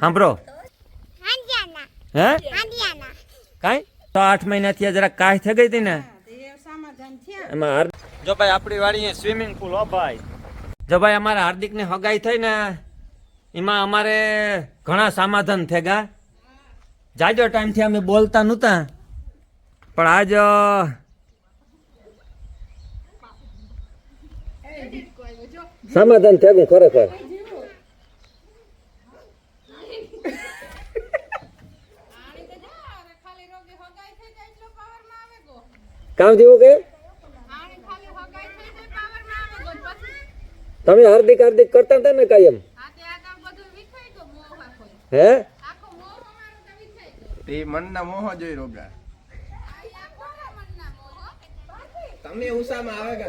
સાંભળો હે? હાંડિયાના તો આઠ મહિનાથી જરા કાંઈ થઈ ગઈ હતી ને? એમાં જો ભાઈ આપણી વાડી સ્વિમિંગ પુલ હો ભાઈ. જો ભાઈ અમારે હાર્દિકને હગાઈ થઈ ને એમાં અમારે ઘણા સમાધાન થઈ ગયા જાજો ટાઈમથી અમે બોલતા નહોતા. પણ આજ સમાધાન થયું ગયું ખરેખર. કામ જેવું કે? તમે હાર્દિક હાર્દિક કરતા હતા ને કાયમ? હે? તે મનના મોહ જોઈ રોગા તમે ઉષામાં આવે કે?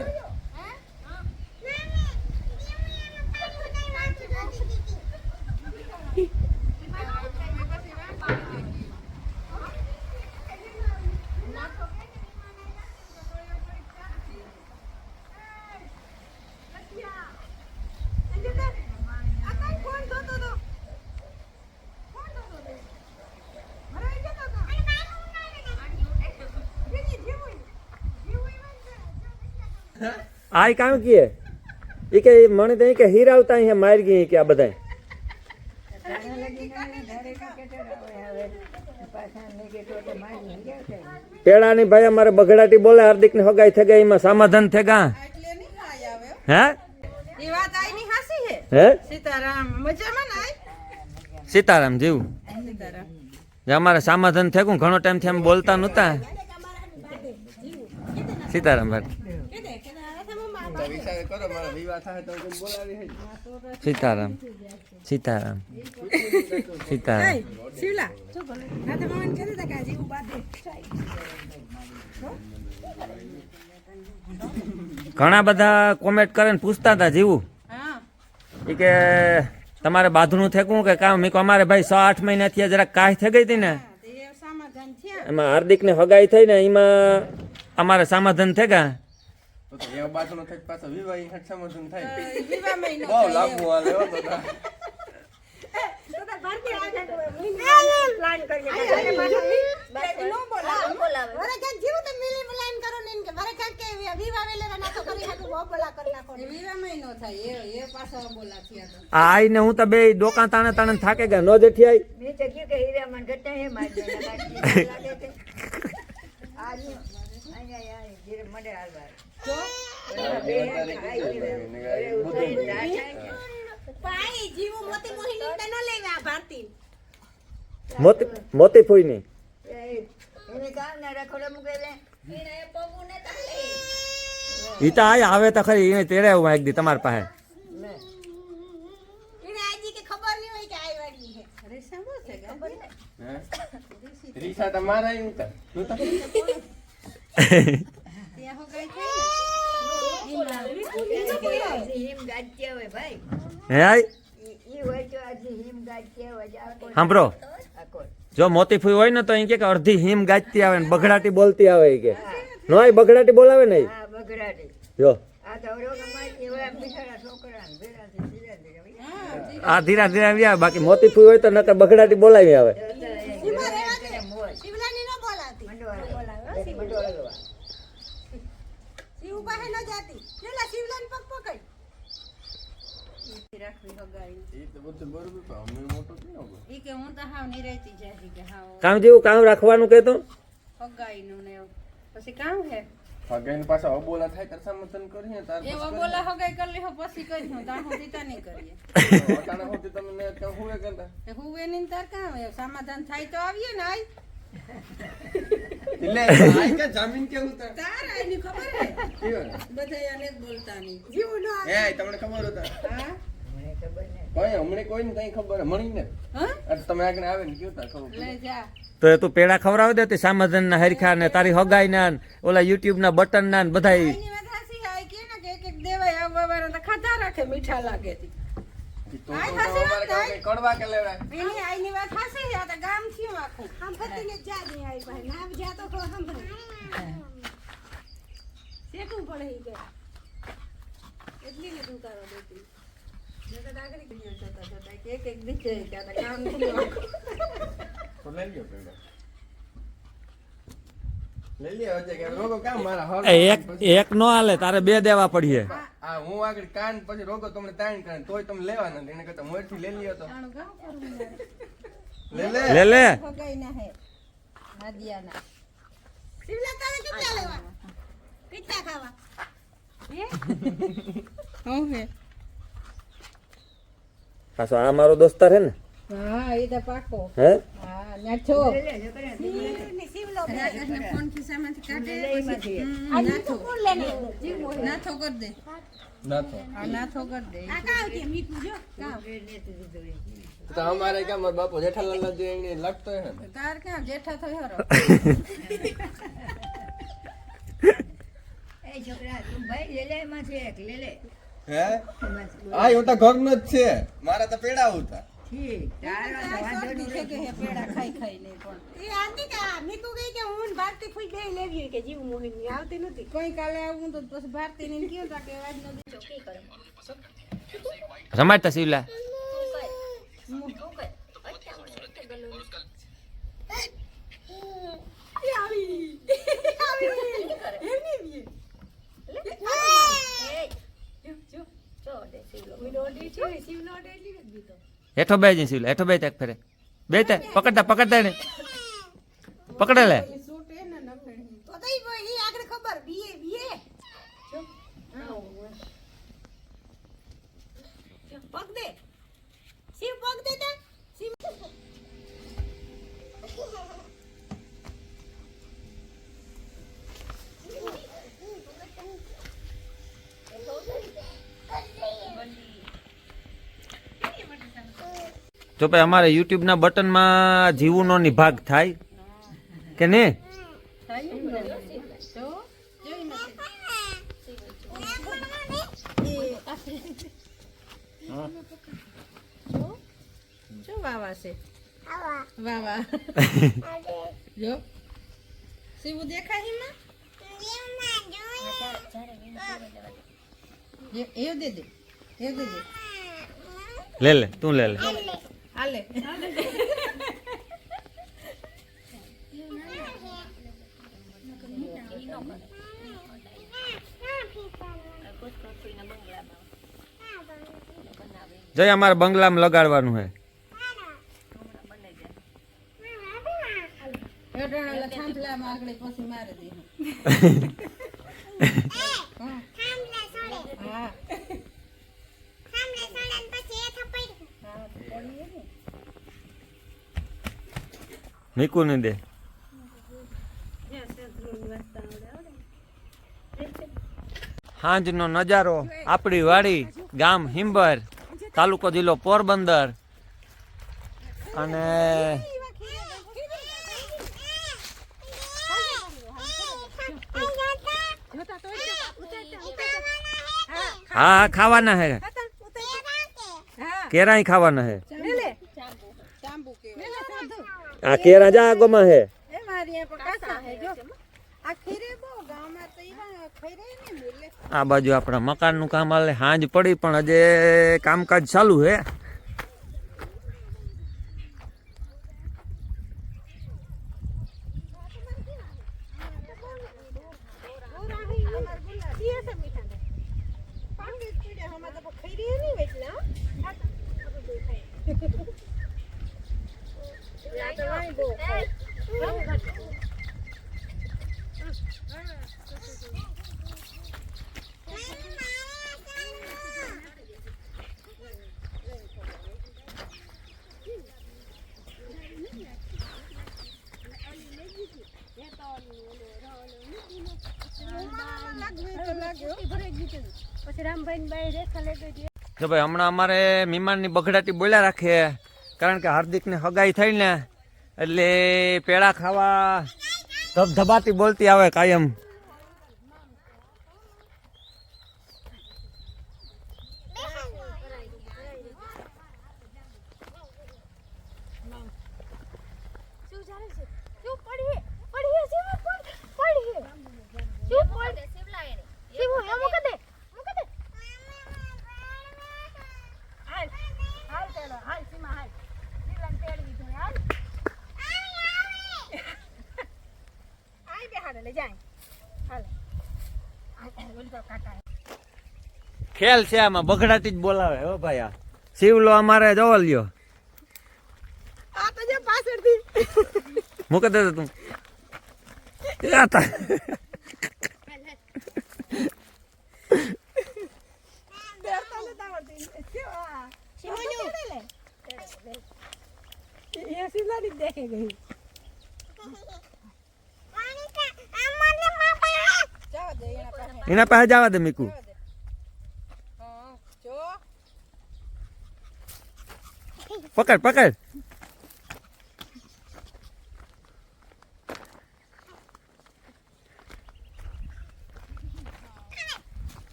આ કામ કીએ? એ કે મને તો કે હીરાવતા અહીંયા મારી ગઈ કે આ બધા પેડા ની ભાઈ અમારે બગડાટી બોલે હાર્દિક ને હગાઈ થઈ ગઈ, એમાં સમાધાન થઈ ગયા હે? હે? સીતારામ મજામાં સીતારામ જેવું. સીતારામ અમારે સમાધાન થયું ઘણો ટાઈમથી અમે બોલતા નહોતા. સીતારામ ભાઈ તો વિચાર કરો મારા વિવાહ થાય તો કોઈ બોલાવી હે સીતારામ. સીતારામ. સીતારામ. ઘણા બધા કોમેન્ટ કરે ને પૂછતા હતા જીવું. એ કે તમારે બાધનું થેકવું કે કામ? મેં અમારે ભાઈ સો આઠ મહિનાથી જરા કાંઈ થઈ ગઈ હતી ને? એમાં હાર્દિક ને હગાઈ થઈ ને એમાં અમારે સમાધાન થઈ ગયા તો તો એ બાજુનો થઈ પાછો વિવાહ હટ સમાધાન થાય. વિવાહ મહિનો બહુ લાગુ હાલે હો તો તા. વિવાહ મહિનો થાય એ એ પાછા બોલા થયા તો. આ આઈને હું તો બે ડોકા તાણે તાણે થાકે ગયા નો જેઠી આઈ. મોતી મોતી ફૂઈની. ઈ તો આય આવે તો ખરી એને તેડે હું એક દી તમારી પાસે. અરે સાંભળો છે. રીસા તો મારા ઈ નતા. તું તો ત્યાં હો ગઈ થઈ હે આઈ? સાંભળો. જો મોતી ફૂઈ હોય ને તો અહીં કે અડધી હિમ ગાજતી આવે ને બગડાટી બોલતી આવે કે. નો આઈ બગડાટી બોલાવે ને જો. આ ધીરા ધીરા. આવ્યા બાકી મોતી ફૂઈ હોય તો નકર બગડાટી બોલાવી આવે રાખવી હગાઈ ઈ તો બધું બરોબર પણ અમે મોટો કેનો ગયો? ઈ કે હું તો હાવ નિરાયતી જાય કે હાવ કામ જેવું કામ રાખવાનું કેતો હગાઈ ને પછી કામ હે? હગાઈને પાછા અબોલા થાય ત્યારે સમાધાન કરીએ તાર એ પછી હગાઈ કરી લે પછી કરી હું તાર હું દીતા નહીં કરીએ. કરીએ. હોતી તમે ને ત્યાં કરતા. તે હું એની તાર કામ હે? સમાધાન થાય તો આવીએ ને આઈ એટલે આઈ કે જામીન તાર? ખબર હે? બધા અનેક બોલતા નહીં. એ તમને ખબર હતા હા? કઈ હમણે કોઈને કઈ ખબર ને. તમે આગળ આવે ને કયો તાર ખબર તો એ તું પેડા ખવડાવી દે તે સામાજન ના હરખા ને તારી હગાઈ ના ઓલા યુટ્યુબ ના બટન ના બધા આઈની વાત હાસી આઈ કે ને કે એક એક દેવાય આવવા વાળા તો ખાધા રાખે મીઠા લાગે કડવા કે એની આઈની વાત હાસી તો ગામ થયું આખું. એટલી ને તું દેતી તો કે. એક એક નો હાલે તારે બે દેવા પડીએ. આ હું આગળ કાન પછી રોગો તમને તાણ કરે તોય તમે લેવા નથી એને કરતા મોટી લઈ લ્યો તો? લે લે. લે કેટલા ખાવા? હું હે? પાછો આ મારો દોસ્તાર હે ને? હા એ તો પાકો. હે? હા નાચો શિવલો ફોન ખિસ્સામાંથી કાઢે નાથો નાથો કર દે ના હા નાથો કર દે આ કાવ કે મીઠું જો કામ તો અમારે ક્યાં મારા બાપુ જેઠાલાલ ના જે એને લાગતો હે ને? તાર ક્યાં જેઠા થયો હરો હે આ હું તો ઘરનો જ છે મારા તો પેડા ઉતા શરદી છે કે હે? પેડા ખાઈ ખાઈ ને પણ. એ આંટી કા મીકુ ગઈ કે હું ને ભારતી ફૂઈ બે લેવી કે જીવ મોહિનની આવતી નથી. કોઈ કાલે આવું તો પેડા ભારતી ને કયો તા કે આજ નો રમાડતા શિવલા. હેઠો બે જઈ શિવલા હેઠો બે એક ફેરે. બે તે પકડતા પકડતા ને પકડે લે સૂટ એ ને નખણી તો તઈ ભાઈ ઈ આગળ ખબર બીએ બીએ પગ દે શિવ પગ દે તે શિવ જો ભાઈ અમારે યુટ્યુબ ના બટનમાં જીવું નો નિભાગ થાય કે નહીં તો જોઈ નથી શું વાવા છે વાવા જો ભાઈ અમારે યુટ્યુબના બટનમાં જીવનો દે થાય. કે દે લે લે તું લે લે. હાલે જય અમારે બંગલામાં લગાડવાનું હે. થાંભલામાં આગળ પછી મારી દે હા હા હા તો પડીએ ને મીકુ ને દે સાંજનો નજારો, આપણી વાડી, ગામ હિંબર, તાલુકો જિલ્લો પોરબંદર. અને હા, ખાવાના હે. કેરાય ખાવાના હે. આ કેરા જા આગોમાં હે? એ મારી આ પણ હે જો. આ ખીરે બહુ ગામમાં તો ઈવા ખઈરે ને મિલે. આ બાજુ આપણા મકાનનું કામ હાલે હાંજ પડી પણ હજે કામકાજ ચાલુ હે. Thank પીડે હમા તો ખઈરે ની વેટલા લા તો વાઈ બહુ જો ભાઈ હમણાં અમારે મહેમાનની બગડાટી બોલ્યા રાખીએ કારણ કે હાર્દિકને હગાઈ થઈ ને એટલે પેડા ખાવા ધબધબાતી બોલતી આવે કાયમ હાલ હાલ ચાલો હાલ જાય હાલે આ ઓલી તો કાકા ખેલ છે આમાં બગડાતી જ બોલાવે હો ભાઈ આ. શિવલો અમારે જોવા લ્યો. આ તો જો પાછળથી. મૂકી દે તું. આ તા. દેખી ગઈ. એના પાસે જવા દે મીકુ પકડ પકડ.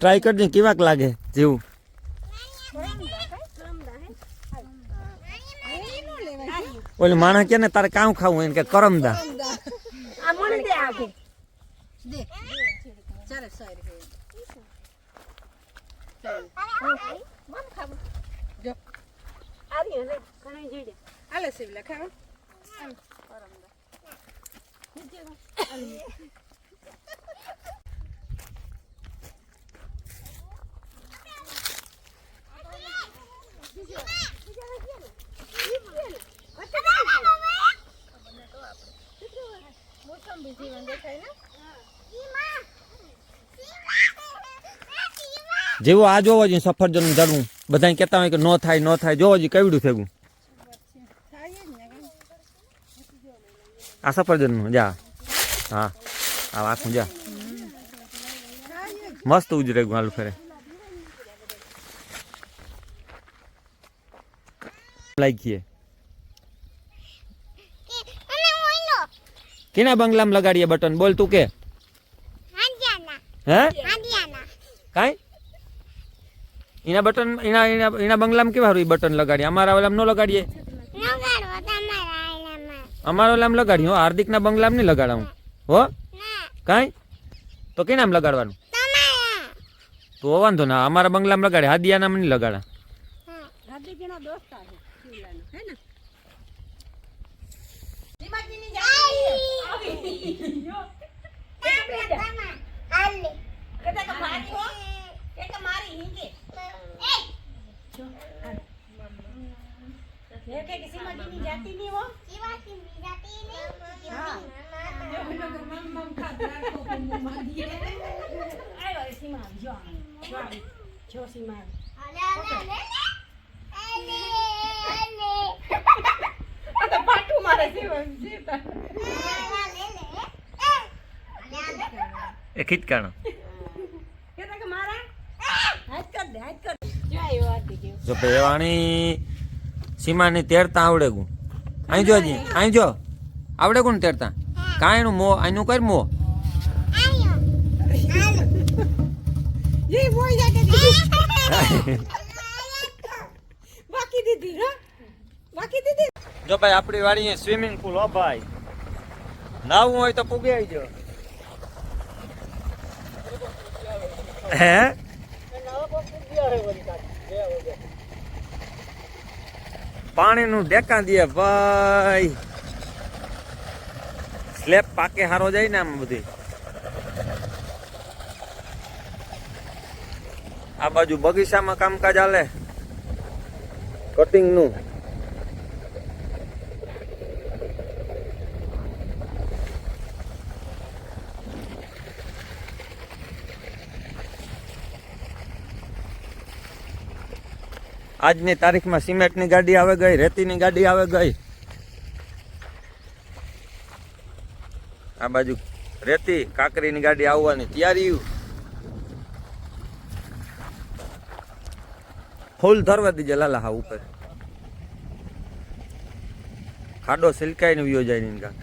ટ્રાય કરજે, કેવાક લાગે જેવું. ઓલે માણસ કે ને, તારે કામ ખાવું એને કે, કરમદા. આ મને દે આગે દે ચાલે સારી હે જો આ રહ્યો લે ઘણી જોઈ લે હાલે શિવલા ખાવા જેવું આ જોવો જોઈએ સફરજન જડવું બધા કહેતા હોય કે ન થાય નો થાય. જોવો જોઈએ કેવડું થયું? આ સફરજનનું જા. હા આ આખું જા. મસ્ત ઉજરે ગયું હાલ ફેરે. લાગીએ કેના બંગલામાં લગાડીએ બટન? બોલ તું કે. હે કાંઈ એના બટન એના એના એના બંગલામાં કેવા હારું બટન લગાડીએ? અમારા ઓલામાં ન લગાડીએ? અમારા ઓલામાં લગાડીએ હો. હાર્દિકના બંગલામાં નહીં લગાડાવું. હો? કાંઈ? તો કે નામ લગાડવાનું? તો વાંધો ના અમારા બંગલામાં લગાડે હાદિયા નામ નહીં લગાડા. હાર્દિકના દોસ્તાર છે? શિવલાનો હે. ને હે કે સીમાજીની જાતિ ની હો? આવ્યો સીમા, જો જો આવી. જો સીમા. આવી. આ તો પાટું મારે કેતા કે મારા હાથ કર દે હાથ કર દે જો આવ્યો જો પેવાણી સીમાને તેરતા આવડે ગું અહીં જો હજી અહીં જો. આવડે ગું તેરતા. કાંઈનું મો આનું કર મો. જો ભાઈ આપણી વાડી સ્વિમિંગ પુલ હો ભાઈ. નાવું હોય તો પૂગે આવજો. હે? પાણીનું ડેકા દે ભાઈ. સ્લેબ પાકે હારો જાય ને આમ બધી. આ બાજુ બગીચામાં કામકાજ હાલે. કટિંગ આજની તારીખમાં સિમેન્ટની ગાડી આવે ગઈ, રેતીની ગાડી આવે ગઈ. આ બાજુ રેતી, કાકરીની ગાડી આવવાની તૈયારી ફૂલ ધરવા દીજે લાલા હા ઉપર. ખાડો સિલકાઈને વિયો જાય ની કાંક